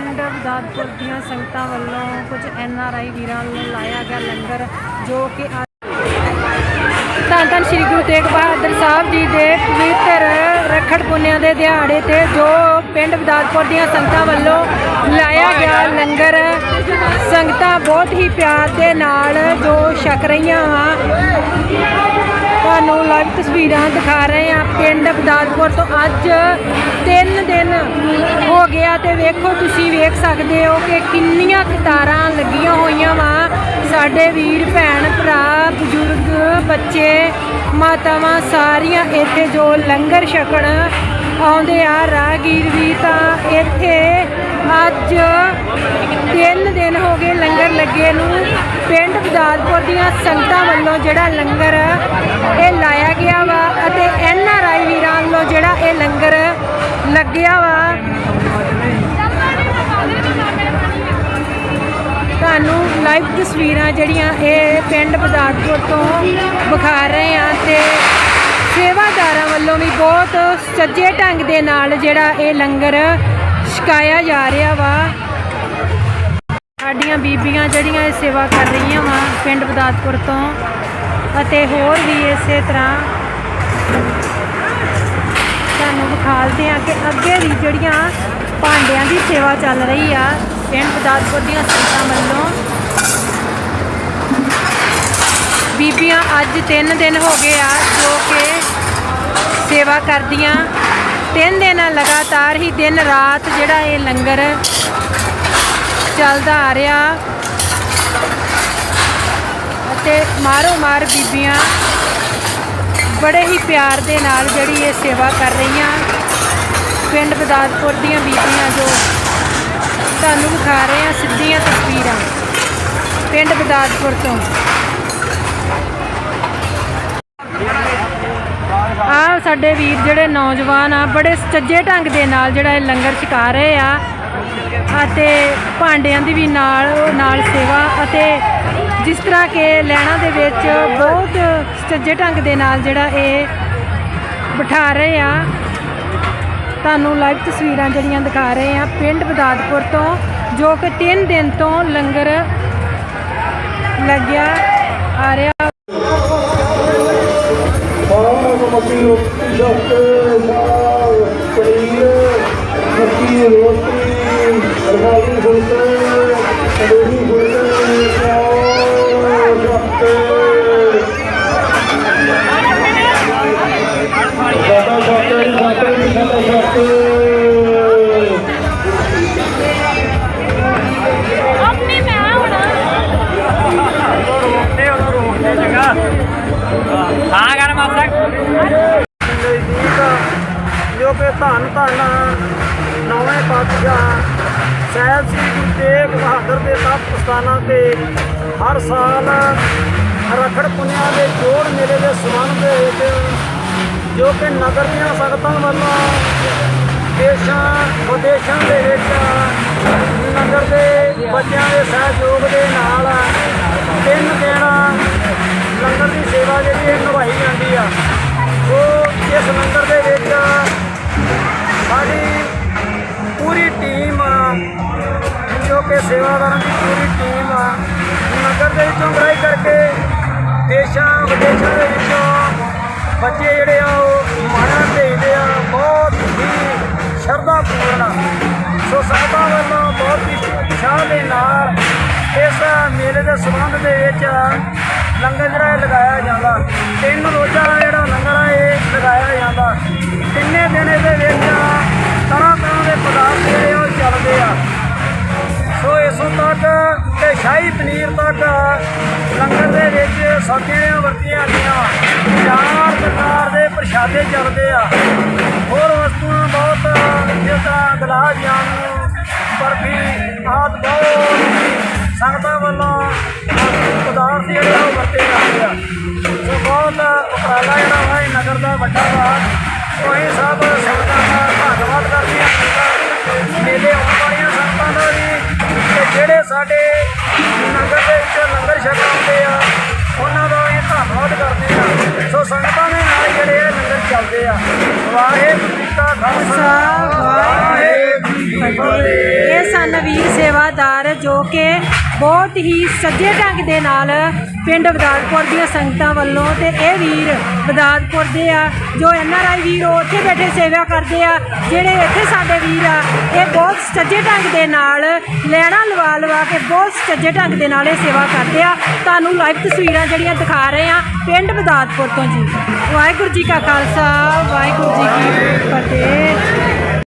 ਬਦਾਦਪੁਰ ਦੀਆਂ ਸੰਗਤਾਂ ਵੱਲੋਂ ਕੁਝ ਐਨ ਆਰ ਆਈ ਵੀਰਾਂ ਨੂੰ ਲਾਇਆ ਗਿਆ ਲੰਗਰ ਜੋ ਕਿ ਧੰਨ ਧੰਨ ਸ੍ਰੀ ਗੁਰੂ ਤੇਗ ਬਹਾਦਰ ਸਾਹਿਬ ਜੀ ਦੇ ਪਵਿੱਤਰ ਰੱਖੜ ਪੁੰਨਿਆ ਦੇ ਦਿਹਾੜੇ ਤੇ ਜੋ ਪਿੰਡ ਬਦਾਦਪੁਰ ਦੀਆਂ ਸੰਗਤਾਂ ਵੱਲੋਂ ਲਾਇਆ ਗਿਆ ਲੰਗਰ ਸੰਗਤਾਂ ਬਹੁਤ ਹੀ ਪਿਆਰ ਦੇ ਨਾਲ ਜੋ ਛਕ ਰਹੀਆਂ ਤੁਹਾਨੂੰ ਲਾਈਵ ਤਸਵੀਰਾਂ ਦਿਖਾ ਰਹੇ ਹਾਂ ਪਿੰਡ ਬਦਾਦਪੁਰ ਤੋਂ। ਅੱਜ 3 ਦਿਨ ਹੋ ਗਿਆ ਤੇ ਵੇਖੋ ਤੁਸੀਂ ਵੇਖ ਸਕਦੇ ਹੋ ਕਿ ਕਿੰਨੀਆਂ ਕਤਾਰਾਂ ਲੱਗੀਆਂ ਹੋਈਆਂ ਵਾ। ਸਾਡੇ ਵੀਰ, ਭੈਣ, ਭਰਾ, ਬਜ਼ੁਰਗ, ਬੱਚੇ, ਮਾਤਾਵਾਂ ਸਾਰੀਆਂ ਇੱਥੇ ਜੋ ਲੰਗਰ ਛਕਣ ਆਉਂਦੇ ਆ, ਰਾਹਗੀਰ ਵੀ ਤਾਂ ਇੱਥੇ। ਅੱਜ ਤਿੰਨ ਦਿਨ ਹੋ ਗਏ ਲੰਗਰ ਲੱਗੇ ਨੂੰ। ਪਿੰਡ ਬਦਾਦਪੁਰ ਦੀਆਂ ਸੰਗਤਾਂ ਵੱਲੋਂ ਜਿਹੜਾ ਲੰਗਰ ਇਹ ਲੱਗਿਆ ਵਾ। ਤੁਹਾਨੂੰ ਲਾਈਵ ਤਸਵੀਰਾਂ ਜਿਹੜੀਆਂ ਇਹ ਪਿੰਡ ਬਦਾਦਪੁਰ ਤੋਂ ਵਿਖਾ ਰਹੇ ਆ ਤੇ ਸੇਵਾਦਾਰਾਂ ਵੱਲੋਂ ਵੀ ਬਹੁਤ ਸੱਜੇ ਢੰਗ ਦੇ ਨਾਲ ਜਿਹੜਾ ਇਹ ਲੰਗਰ ਛਕਾਇਆ ਜਾ ਰਿਹਾ ਵਾ। ਸਾਡੀਆਂ ਬੀਬੀਆਂ ਜਿਹੜੀਆਂ ਇਹ ਸੇਵਾ ਕਰ ਰਹੀਆਂ ਵਾ ਪਿੰਡ ਬਦਾਦਪੁਰ ਤੋਂ ਅਤੇ ਹੋਰ ਵੀ ਇਸੇ ਤਰ੍ਹਾਂ ਤੁਹਾਨੂੰ ਆ ਕਿ ਅੱਗੇ ਦੀ ਜਿਹੜੀਆਂ ਭਾਂਡਿਆਂ ਦੀ ਸੇਵਾ ਚੱਲ ਰਹੀ ਆ, ਪਿੰਡ ਬਦਾਦਪੁਰ ਦੀਆਂ ਸੰਗਤਾਂ ਵੱਲੋਂ। ਬੀਬੀਆਂ ਅੱਜ 3 ਦਿਨ ਹੋ ਗਏ ਆ ਜੋ ਕਿ ਸੇਵਾ ਕਰਦੀਆਂ। ਤਿੰਨ ਦਿਨ ਲਗਾਤਾਰ ਹੀ ਦਿਨ ਰਾਤ ਜਿਹੜਾ ਇਹ ਲੰਗਰ ਚੱਲਦਾ ਆ ਰਿਹਾ। ਅਤੇ ਮਾਰੋ ਮਾਰ ਬੀਬੀਆਂ ਬੜੇ ਹੀ ਪਿਆਰ ਦੇ ਨਾਲ ਜਿਹੜੀ ਇਹ ਸੇਵਾ ਕਰ ਰਹੀਆਂ। ਪਿੰਡ ਬਦਾਦਪੁਰ ਦੀਆਂ ਬੀਬੀਆਂ ਜੋ ਤੁਹਾਨੂੰ ਵਿਖਾ ਰਹੇ ਆ ਸਿੱਧੀਆਂ ਤਸਵੀਰਾਂ। ਪਿੰਡ ਬਦਾਦਪੁਰ ਤੋਂ। ਆ ਸਾਡੇ ਵੀਰ ਜਿਹੜੇ ਨੌਜਵਾਨ ਆ, ਬੜੇ ਸੱਜੇ ਢੰਗ ਦੇ ਨਾਲ ਜਿਹੜਾ ਇਹ ਲੰਗਰ ਛਕਾ ਰਹੇ ਆ। ਅਤੇ ਭਾਂਡਿਆਂ ਦੀ ਵੀ ਨਾਲ ਨਾਲ ਸੇਵਾ ਅਤੇ ਜਿਸ ਤਰ੍ਹਾਂ ਕਿ ਲੈਣਾ ਦੇ ਵਿੱਚ ਬਹੁਤ ਸੱਜੇ ਢੰਗ ਦੇ ਨਾਲ ਜਿਹੜਾ ਇਹ ਬਿਠਾ ਰਹੇ ਆ। ਤੁਹਾਨੂੰ ਲਾਈਵ ਤਸਵੀਰਾਂ ਜਿਹੜੀਆਂ ਦਿਖਾ ਰਹੇ ਆ ਪਿੰਡ ਬਦਾਦਪੁਰ ਤੋਂ, ਜੋ ਕਿ 3 ਦਿਨ ਤੋਂ ਲੰਗਰ ਲੱਗਿਆ ਆ ਰਿਹਾ। ਸਾਗ ਮੱਕੀ ਰੋਟੀ ਸ਼ੱਕੇ ਸਾਗ ਪਨੀਰ Thank you. ਜੋ ਕਿ ਧੰਨ ਧੰਨ ਨੌਵੇਂ ਪਾਤਸ਼ਾਹ ਸਾਹਿਬ ਸ੍ਰੀ ਗੁਰੂ ਤੇਗ ਬਹਾਦਰ ਦੇ ਤਪ ਸਥਾਨਾਂ ਤੇ ਹਰ ਸਾਲ ਰਖੜ ਪੁੰਨਿਆ ਦੇ ਜੋੜ ਮੇਲੇ ਦੇ ਸੰਬੰਧ ਦੇ ਵਿੱਚ ਜੋ ਕਿ ਨਗਰ ਦੀਆਂ ਸੰਗਤਾਂ ਵੱਲੋਂ ਦੇਸ਼ਾਂ, ਵਿਦੇਸ਼ਾਂ ਦੇ ਵਿੱਚ ਨਗਰ ਦੇ ਬੱਚਿਆਂ ਦੇ ਸਹਿਯੋਗ ਦੇ ਨਾਲ ਤਿੰਨ ਦਿਨ ਲੰਗਰ ਦੀ ਸੇਵਾ ਜਿਹੜੀ ਹੈ ਨਿਭਾਈ ਜਾਂਦੀ ਆ। ਸੋ ਇਸ ਲੰਗਰ ਦੇ ਵਿੱਚ ਸਾਡੀ ਪੂਰੀ ਟੀਮ ਜੋ ਕਿ ਸੇਵਾਦਾਰਾਂ ਦੀ ਪੂਰੀ ਟੀਮ ਨਗਰ ਦੇ ਵਿੱਚੋਂ ਗ੍ਰਾਈ ਕਰਕੇ ਦੇਸ਼ਾਂ, ਵਿਦੇਸ਼ਾਂ ਦੇ ਵਿੱਚੋਂ ਬੱਚੇ ਜਿਹੜੇ ਆ, ਉਹ ਮਾਣਾ ਭੇਜਦੇ ਆ, ਬਹੁਤ ਹੀ ਸ਼ਰਧਾ ਪੂਰਨ ਸੋ ਸੰਗਤਾਂ ਵੱਲੋਂ ਬਹੁਤ ਹੀ ਉਤਸ਼ਾਹ ਦੇ ਨਾਲ ਇਸ ਮੇਲੇ ਦੇ ਸੰਬੰਧ ਦੇ ਵਿੱਚ ਲੰਗਰ ਜਿਹੜਾ ਇਹ ਲਗਾਇਆ ਜਾਂਦਾ। ਤਿੰਨ ਰੋਜ਼ਾ ਜਿਹੜਾ ਲੰਗਰ ਆ, ਇਹ ਲਗਾਇਆ ਜਾਂਦਾ। ਤਿੰਨੇ ਦਿਨ ਇਹਦੇ ਵਿੱਚ ਤਰ੍ਹਾਂ ਤਰ੍ਹਾਂ ਦੇ ਪਦਾਰਥ ਜਿਹੜੇ ਆ ਉਹ ਚੱਲਦੇ ਆ। ਸੋ ਇਸੋਂ ਤੱਕ ਤੇ ਸ਼ਾਹੀ ਪਨੀਰ ਤੱਕ ਲੰਗਰ ਦੇ ਵਿੱਚ ਸਬਜ਼ੀਆਂ ਵਰਤੀਆਂ ਜਾਂਦੀਆਂ ਚਾਰ ਪ੍ਰਕਾਰ ਦੇ ਪ੍ਰਸ਼ਾਦੇ ਚੱਲਦੇ ਆ। ਹੋਰ ਵਸਤੂਆਂ ਬਹੁਤ ਜਿਸ ਤਰ੍ਹਾਂ ਗੁਲਾਬ ਜਾਮੁਨ, ਬਰਫੀ ਆਦਿ ਬਹੁਤ ਸੰਗਤਾਂ ਵੱਲੋਂ ਪਦਾਰਥ ਜਿਹੜੇ ਉਹ ਵਰਤੇ ਜਾਂਦੇ ਆ। ਸੋ ਬਹੁਤ ਉਪਰਾਲਾ ਜਿਹੜਾ ਵਾ ਨਗਰ ਦਾ ਵੱਡਾ ਵਾ ਕੋਈ ਸਭ ਸੰਗਤਾਂ ਦਾ ਧੰਨਵਾਦ ਕਰਦੀਆਂ ਮੇਲੇ ਆਉਣ ਵਾਲੀਆਂ ਸੰਗਤਾਂ ਦਾ ਵੀ ਤੇ ਜਿਹੜੇ ਸਾਡੇ ਨਗਰ ਦੇ ਵਿੱਚ ਲੰਗਰ ਛਕ ਆਉਂਦੇ ਆ ਉਹਨਾਂ ਦਾ ਇਹ ਧੰਨਵਾਦ ਕਰਦੇ ਆ ਸੋ ਸੰਗਤਾਂ ਦੇ ਨਾਲ ਜਿਹੜੇ ਇਹ ਲੰਗਰ ਚੱਲਦੇ ਆ ਵਾਹਿਗੁਰੂ ਜੀ ਕਾ ਖਾਲਸਾ ਵਾਹਿਗੁਰੂ ਜੀ ਕੀ ਫਤਿਹ। ਇਹ ਸਨ ਵੀਰ ਸੇਵਾ ਸੇਵਾਦਾਰ ਜੋ ਕਿ ਬਹੁਤ ਹੀ ਸੱਜੇ ਢੰਗ ਦੇ ਨਾਲ ਪਿੰਡ ਬਦਾਦਪੁਰ ਦੀਆਂ ਸੰਗਤਾਂ ਵੱਲੋਂ ਤੇ ਇਹ ਵੀਰ ਬਦਾਦਪੁਰ ਦੇ ਆ, ਜੋ ਐਨ ਆਰ ਆਈ ਵੀਰ ਉਹ ਉੱਥੇ ਬੈਠੇ ਸੇਵਾ ਕਰਦੇ ਆ, ਜਿਹੜੇ ਇੱਥੇ ਸਾਡੇ ਵੀਰ ਆ, ਇਹ ਬਹੁਤ ਸੱਜੇ ਢੰਗ ਦੇ ਨਾਲ ਲੈਣਾ ਲਵਾ ਲਵਾ ਕੇ ਬਹੁਤ ਸੱਜੇ ਢੰਗ ਦੇ ਨਾਲ ਇਹ ਸੇਵਾ ਕਰਦੇ ਆ। ਤੁਹਾਨੂੰ ਲਾਈਵ ਤਸਵੀਰਾਂ ਜਿਹੜੀਆਂ ਦਿਖਾ ਰਹੇ ਆ ਪਿੰਡ ਬਦਾਦਪੁਰ ਤੋਂ ਜੀ। ਵਾਹਿਗੁਰੂ ਜੀ ਕਾ ਖਾਲਸਾ, ਵਾਹਿਗੁਰੂ ਜੀ ਕੀ ਫਤਿਹ।